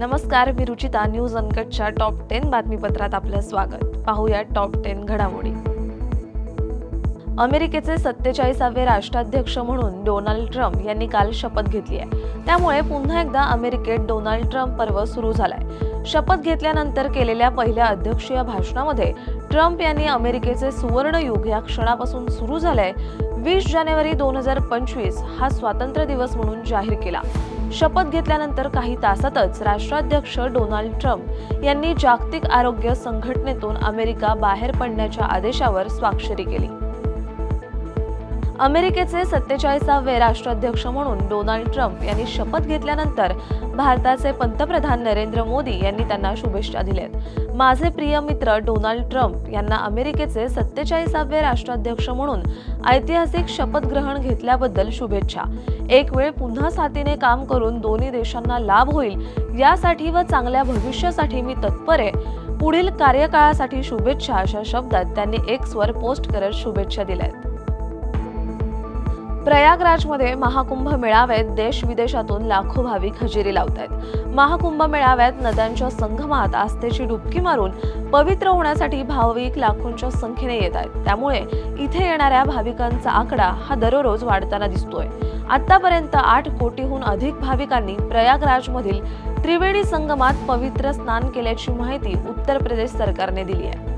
नमस्कार मी रुचिता न्यूज अनकटच्या टॉप टेन बातमीपत्रात आपलं स्वागत. पाहूया टॉप टेन घडामोडी. अमेरिकेचे सत्तेचाळीसावे राष्ट्राध्यक्ष म्हणून डोनाल्ड ट्रम्प यांनी काल शपथ घेतली आहे. त्यामुळे पुन्हा एकदा अमेरिकेत डोनाल्ड ट्रम्प पर्व सुरू झालाय. शपथ घेतल्यानंतर केलेल्या पहिल्या अध्यक्षीय भाषणामध्ये ट्रम्प यांनी अमेरिकेचे सुवर्ण युग या क्षणापासून सुरू झालंय. वीस जानेवारी दोन हजार पंचवीस हा स्वातंत्र्य दिवस म्हणून जाहीर केला. शपथ घेतल्यानंतर काही तासातच राष्ट्राध्यक्ष डोनाल्ड ट्रम्प यांनी जागतिक आरोग्य संघटनेतून अमेरिका बाहेर पडण्याच्या आदेशावर स्वाक्षरी केली. अमेरिकेचे सत्तेचाळीसावे राष्ट्राध्यक्ष म्हणून डोनाल्ड ट्रम्प यांनी शपथ घेतल्यानंतर भारताचे पंतप्रधान नरेंद्र मोदी यांनी त्यांना शुभेच्छा दिल्यात. माझे प्रिय मित्र डोनाल्ड ट्रम्प यांना अमेरिकेचे सत्तेचाळीसावे राष्ट्राध्यक्ष म्हणून ऐतिहासिक शपथ ग्रहण घेतल्याबद्दल शुभेच्छा. एक वेळ पुन्हा साथीने काम करून दोन्ही देशांना लाभ होईल यासाठी व चांगल्या भविष्यासाठी मी तत्पर आहे. पुढील कार्यकाळासाठी शुभेच्छा अशा शब्दात त्यांनी एक्सवर पोस्ट करत शुभेच्छा दिल्यात. प्रयागराजमध्ये महाकुंभ मेळाव्यात देश विदेशातून लाखो भाविक हजेरी लावत आहेत महाकुंभ मेळाव्यात नद्यांच्या संगमात आस्थेची डुबकी मारून पवित्र होण्यासाठी भाविक लाखोंच्या संख्येने येत आहेत त्यामुळे इथे येणाऱ्या भाविकांचा आकडा हा दररोज वाढताना दिसतोय. आतापर्यंत आठ कोटीहून अधिक भाविकांनी प्रयागराजमधील त्रिवेणी संगमात पवित्र स्नान केल्याची माहिती उत्तर प्रदेश सरकारने दिली आहे.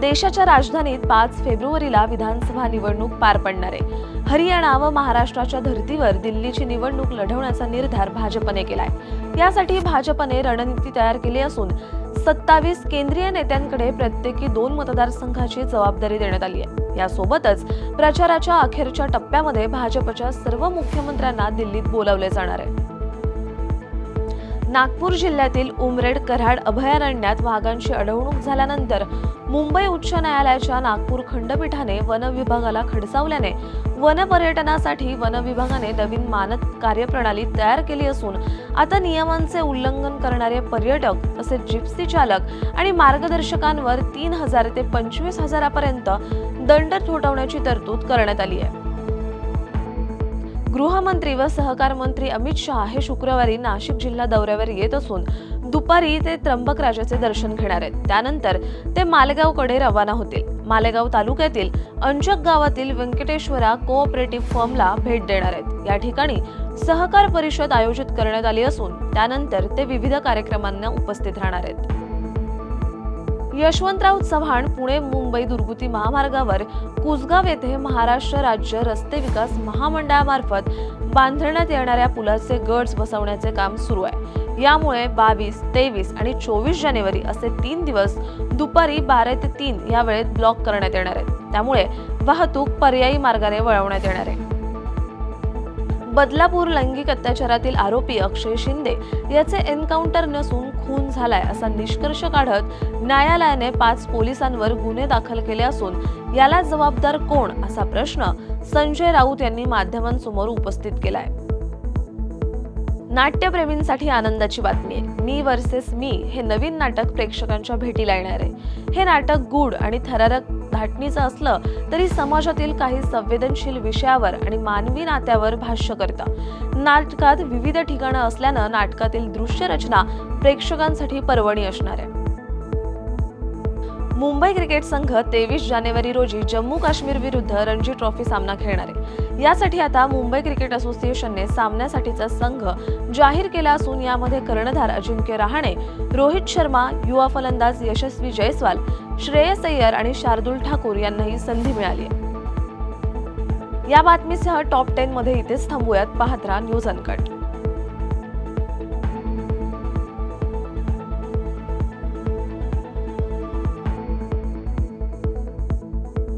देशाच्या राजधानीत पाच फेब्रुवारीला विधानसभा निवडणूक पार पडणार आहे. हरियाणा व महाराष्ट्राच्या धर्तीवर दिल्लीची निवडणूक लढवण्याचा निर्धार भाजपने केलाय. यासाठी भाजपने रणनीती तयार केली असून सत्तावीस केंद्रीय नेत्यांकडे प्रत्येकी दोन मतदारसंघाची जबाबदारी देण्यात आली आहे. यासोबतच प्रचाराच्या अखेरच्या टप्प्यामध्ये भाजपच्या सर्व मुख्यमंत्र्यांना दिल्लीत बोलावले जाणार आहे. नागपूर जिल्ह्यातील उमरेड कराड अभयारण्यात वाघांची अडवणूक झाल्यानंतर मुंबई उच्च न्यायालयाच्या नागपूर खंडपीठाने वन विभागाला खडसावल्याने वन पर्यटनासाठी वन विभागाने नवीन मानक कार्यप्रणाली तयार केली असून आता नियमांचे उल्लंघन करणारे पर्यटक तसेच जिप्सी चालक आणि मार्गदर्शकांवर तीन हजार ते पंचवीस हजारापर्यंत दंड थोटवण्याची तरतूद करण्यात आली आहे. गृहमंत्री व सहकार मंत्री अमित शहा हे शुक्रवारी नाशिक जिल्हा दौऱ्यावर येत असून दुपारी ते त्र्यंबकराजाचे दर्शन घेणार आहेत. त्यानंतर ते मालेगावकडे रवाना होतील. मालेगाव तालुक्यातील अंजक गावातील व्यंकटेश्वरा कोऑपरेटिव्ह फर्मला भेट देणार आहेत. या ठिकाणी सहकार परिषद आयोजित करण्यात आली असून त्यानंतर ते विविध कार्यक्रमांना उपस्थित राहणार आहेत. यशवंतराव चव्हाण पुणे मुंबई दुर्गुती महामार्गावर कुसगाव येथे महाराष्ट्र राज्य रस्ते विकास महामंडळामार्फत बांधण्यात येणाऱ्या पुलाचे गट्स बसवण्याचे काम सुरू आहे. यामुळे बावीस तेवीस आणि चोवीस जानेवारी असे तीन दिवस दुपारी बारा ते तीन या वेळेत ब्लॉक करण्यात येणार आहेत. त्यामुळे वाहतूक पर्यायी मार्गाने वळवण्यात येणार आहे. बदलापूर लैंगिक अत्याचारातील आरोपी अक्षय शिंदे याचे एन्काउंटर नसून खून झालाय असा निष्कर्ष काढत न्यायालयाने पाच पोलिसांवर गुन्हे दाखल केले असून याला जबाबदार कोण असा प्रश्न संजय राऊत यांनी माध्यमांसमोर उपस्थित केलाय. नाट्यप्रेमींसाठी आनंदाची बातमी आहे. मी वर्सेस मी हे नवीन नाटक प्रेक्षकांच्या भेटीला येणार. आहे हे नाटक गूढ आणि थरारक धाटणीचं असलं तरी समाजातील काही संवेदनशील विषयावर आणि मानवी नात्यावर भाष्य करतं. नाटकात विविध ठिकाणं असल्यानं नाटकातील दृश्य रचना प्रेक्षकांसाठी पर्वणी असणार आहे. मुंबई क्रिकेट संघ तेवीस जानेवारी रोजी जम्मू काश्मीर विरुद्ध रणजी ट्रॉफी सामना खेळणार आहे. यासाठी आता मुंबई क्रिकेट असोसिएशनने सामन्यासाठीचा संघ जाहीर केला असून यामध्ये कर्णधार अजिंक्य रहाणे रोहित शर्मा युवा फलंदाज यशस्वी जयस्वाल श्रेयस अय्यर आणि शार्दुल ठाकूर यांनाही संधी मिळाली या बातमीसह टॉप टेन मध्ये इथेच थांबूयात. पाहत राहा न्यूज अनकट